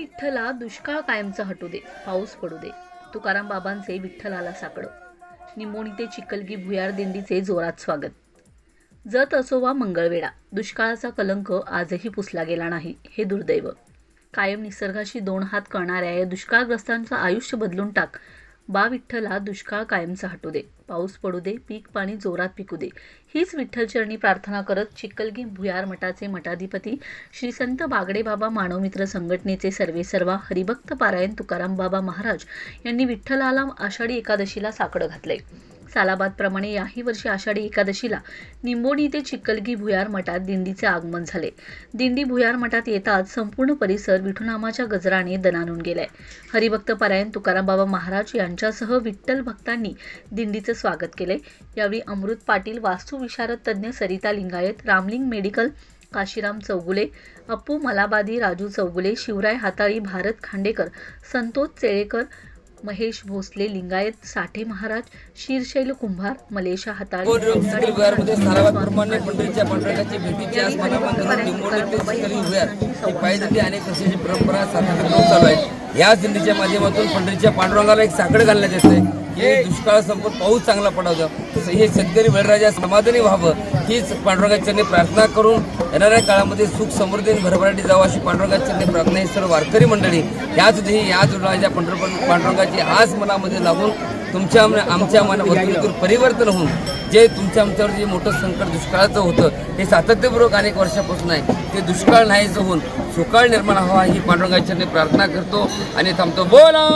विठ्ठला दुष्काळ कायमचा हटू दे पाऊस पडू दे. तुकाराम बाबांचे विठ्ठलाला साकडं. निमोणी ते चिकलगी भुयार दिंडीचे जोरात स्वागत. जत असो वा मंगळवेढा दुष्काळाचा कलंक आजही पुसला गेला नाही हे दुर्दैव. कायम निसर्गाशी दोन हात करणाऱ्या या दुष्काळग्रस्तांचं आयुष्य बदलून टाक बा विठ्ठला दुष्काळ कायमचा हटू दे. पाऊस पडू दे पीक पाणी जोरात पिकू दे. हीच विठ्ठलचरणी प्रार्थना करत चिकलगी भुयार मठाचे मठाधिपती श्री संत बागडे बाबा मानवमित्र संघटनेचे सर्वेसर्वा हरिभक्त पारायण तुकाराम बाबा महाराज यांनी विठ्ठलाला आषाढी एकादशीला साकडं घातलंय. सालाबादप्रमाणे याही वर्षी आषाढी एकादशीला निंबोणी ते चिखलगी भुयार मठात दिंडीचे आगमन झाले. दिंडी भुयार मठात येताच संपूर्ण परिसर विठुनामाच्या गजराने दणानून गेलाय. हरिभक्त परायण तुकाराम बाबा महाराज यांच्यासह विठ्ठल भक्तांनी दिंडीचं स्वागत केले. यावेळी अमृत पाटील वास्तुविशारद तज्ज्ञ सरिता लिंगायत रामलिंग मेडिकल काशीराम चौगुले अप्पू मलाबादी राजू चौगुले शिवराय हाताळी भारत खांडेकर संतोष चेळेकर महेश भोसले लिंगायत साठे महाराज शिरशैल कुंभार मलेशा हाताळी याच दिंडीच्या माध्यमातून पंढरीच्या पांडुरंगाला एक साकडं घालण्यात येते दुष्काळ संपून पाऊस चांगला पडावं. हे शेतकरी बळराजा समाधानी व्हावं. हीच पांडुरंगाच्या प्रार्थना करून येणाऱ्या काळामध्ये सुख समृद्धी आणि भरभराटी जावं अशी पांडुरंगाच्या प्रार्थना ही सर्व वारकरी मंडळी याच दिवशी याच राजा पंढरपूर पांडुरंगाची आज मनामध्ये लागून तुमच्या आमच्या मनावर परिवर्तन होऊन जे तुमच्या आमच्यावर जे मोठं संकट दुष्काळाचं होतं हे सातत्यपूर्वक अनेक वर्षापासून आहे. ते दुष्काळ नाहीचं होऊन सुकाळ निर्माण व्हावा ही पांडुरंगाच्या प्रार्थना करतो आणि थांबतो. बोला